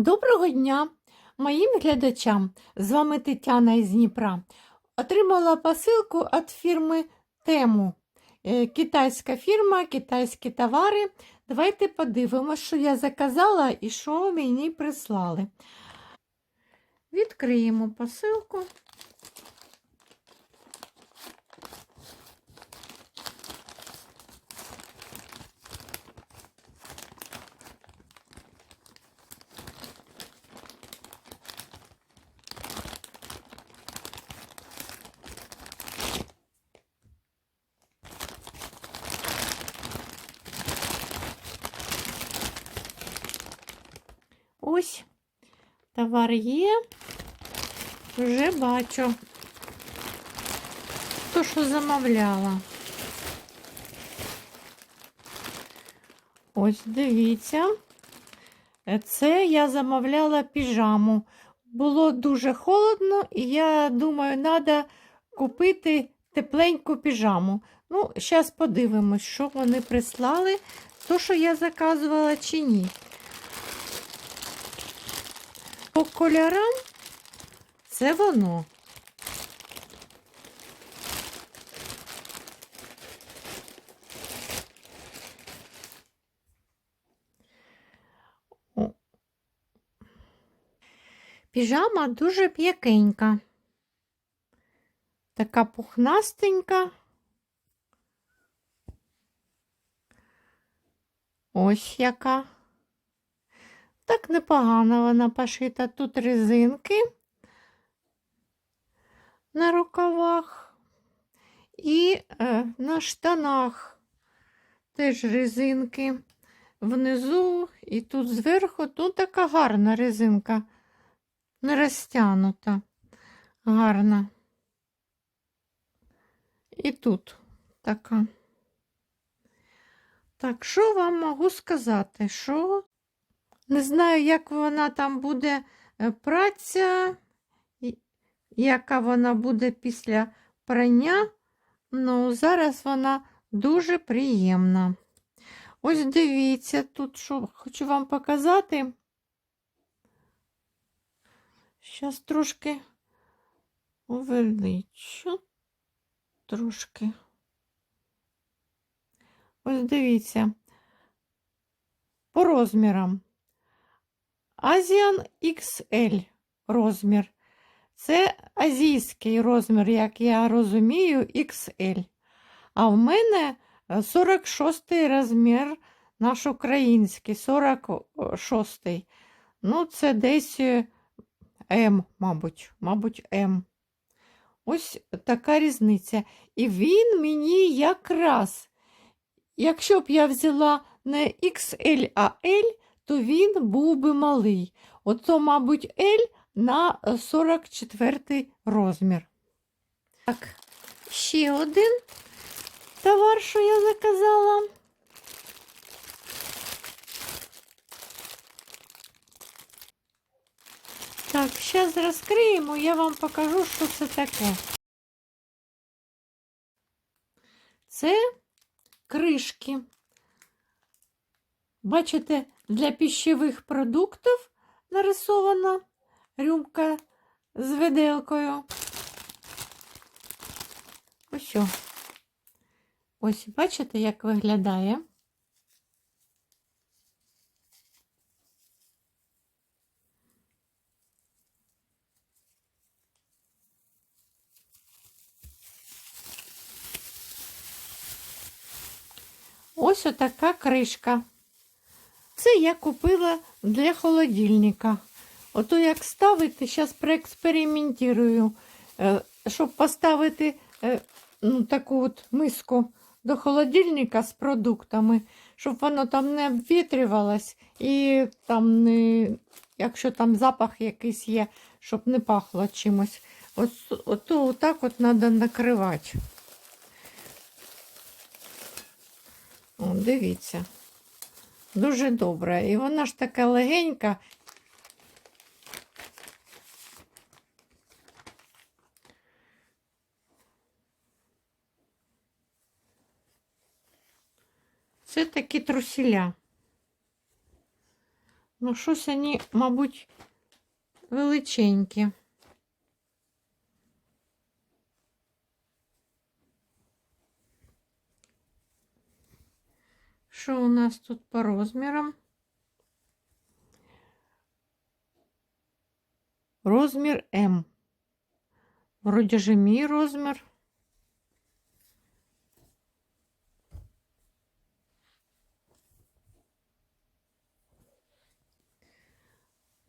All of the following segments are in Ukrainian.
Доброго дня моїм глядачам! З вами Тетяна із Дніпра. Отримала посилку від фірми Тему. Е, Китайська фірма, китайські товари. Давайте подивимося, що я заказала і що мені прислали. Відкриємо посилку. Ось товар є. Вже бачу. То, що замовляла. Ось дивіться. Це я замовляла піжаму. Було дуже холодно, і я думаю, треба купити тепленьку піжаму. Ну, зараз подивимось, що вони прислали, то, що я заказувала чи ні. По кольорам це воно. Піжама дуже м'якенька. Така пухнастенька. Ось яка. Так непогано вона пошита. Тут резинки на рукавах і е, на штанах теж резинки. Внизу і тут зверху тут така гарна резинка, не розтягнута, гарна. І тут така. Так, що вам можу сказати? Що не знаю, як вона там буде е, праця, яка вона буде після прання. Ну, зараз вона дуже приємна. Ось дивіться, тут що хочу вам показати. Зараз трошки увеличу. Трошки. Ось дивіться. По розмірам. Asian XL розмір. Це азійський розмір, як я розумію, XL. А в мене е, 46 розмір, наш український, 46. Ну, це десь е, М, мабуть, мабуть, М. Ось така різниця. І він мені якраз, якщо б я взяла не XL, а L, то він був би малий. Ото, мабуть, L на 44 розмір. Так, ще один товар, що я заказала. Так, зараз розкриємо, я вам покажу, що це таке. Це кришки. Бачите, для пищевих продуктів нарисована рюмка з виделкою. Ось. Ось, бачите, як виглядає. Ось отака кришка. Це я купила для холодильника. Ото як ставити, зараз проекспериментую, Е, щоб поставити е, ну, таку от миску до холодильника з продуктами, щоб воно там не обвітрювалось і там не, якщо там запах якийсь є, щоб не пахло чимось. Ось ото отак от треба накривати. О, дивіться. Дуже добре. І вона ж така легенька. Це такі трусіля. Ну, щось вони, мабуть, величенькі. Що у нас тут по розмірам? Розмір М. Вроді же мій розмір.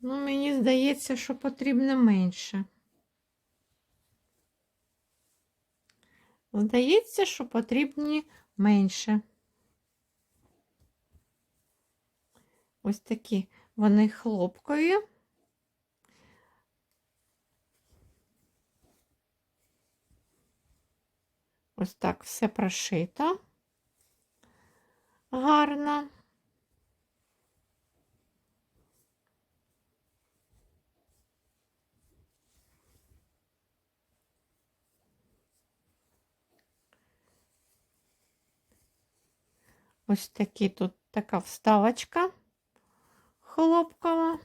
Ну, мені здається, що потрібно менше. Здається, що потрібні менше. Ось такі вони хлопкові. Ось так все прошито. Гарно. Ось такі тут така вставочка хлопкова.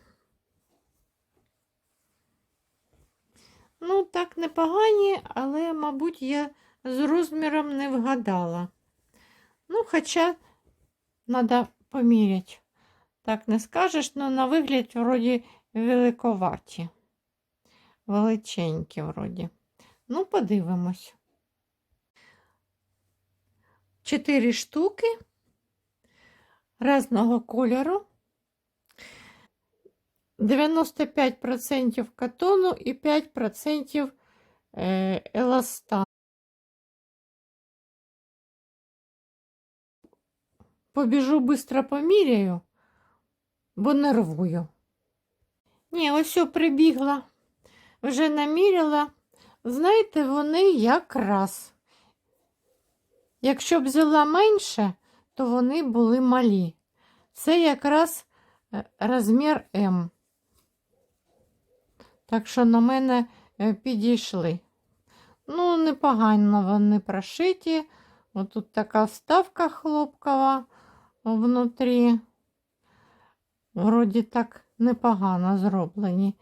Ну, так непогані, але, мабуть, я з розміром не вгадала. Ну, хоча треба поміряти. Так не скажеш, але на вигляд вроді великоваті. Величенькі вроді. Ну, подивимось. Чотири штуки різного кольору. 95% катону і 5% е, еластан. Побіжу быстро поміряю, бо нервую. Ні, ось що прибігла, вже наміряла. Знаєте, вони якраз. Якщо б взяла менше, то вони були малі. Це якраз е, розмір М. Так що на мене е, підійшли. Ну, непогано вони прошиті. Отут така вставка хлопкова внутрі. Вроді так непогано зроблені.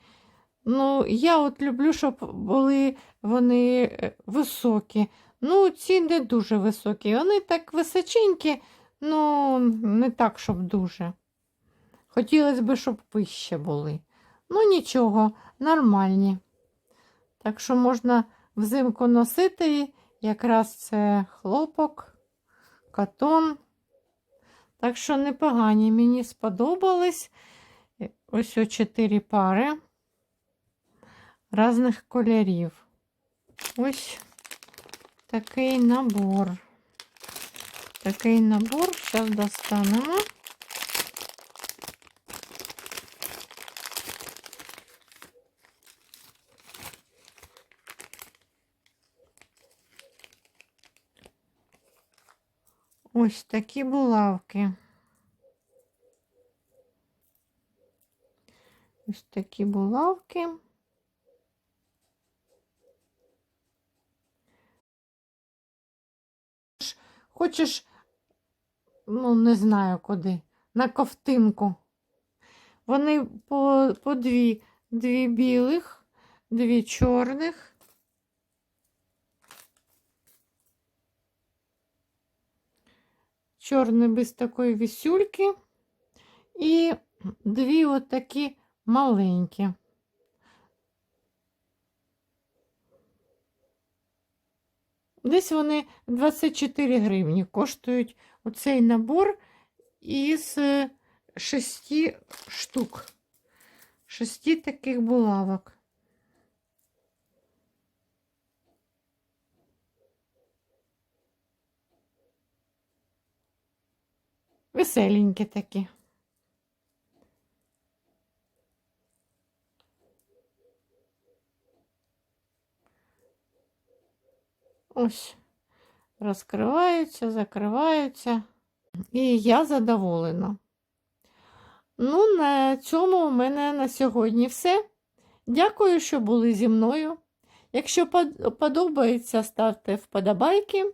Ну, я от люблю, щоб були вони е, високі. Ну, ці не дуже високі. Вони так височенькі, ну, не так, щоб дуже. Хотілося б, щоб вище були. Ну, нічого, нормальні. Так що можна взимку носити, якраз це хлопок, катон. Так що непогані, мені сподобались. Ось о чотири пари різних кольорів. Ось такий набор. Такий набор, зараз достанемо. Ось такі булавки. Ось такі булавки. Хочеш, ну, не знаю куди, на ковтинку. Вони по, по дві, дві білих, дві чорних. Чорний без такої вісюльки. І дві отакі маленькі. Десь вони 24 гривні коштують оцей набор із е, шести штук. Шести таких булавок. Веселенькі такі. Ось, розкриваються, закриваються. І я задоволена. Ну, на цьому у мене на сьогодні все. Дякую, що були зі мною. Якщо подобається, ставте вподобайки.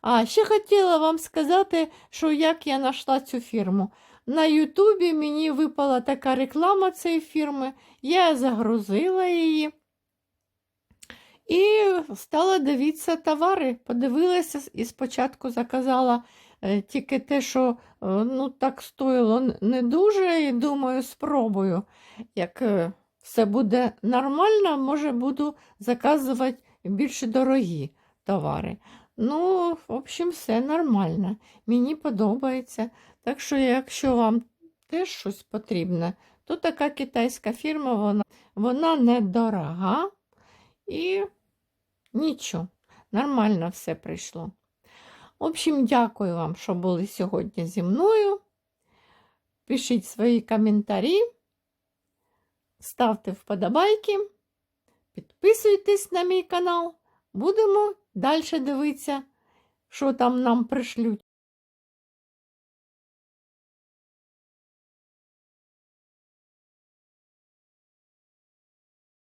А ще хотіла вам сказати, що як я знайшла цю фірму. на Ютубі мені випала така реклама цієї фірми, я загрузила її і стала дивитися товари. Подивилася і спочатку заказала е, тільки те, що е, ну, так стоїло не дуже, і думаю, спробую. Як е, все буде нормально, може буду заказувати більш дорогі товари. Ну, в общем, все нормально. Мені подобається. Так що, якщо вам теж щось потрібне, то така китайська фірма, вона, вона недорога і нічого, нормально все прийшло. В общем, дякую вам, що були сьогодні зі мною. Пишіть свої коментарі, ставте вподобайки, підписуйтесь на мій канал. Будемо далі дивитися, що там нам пришлють.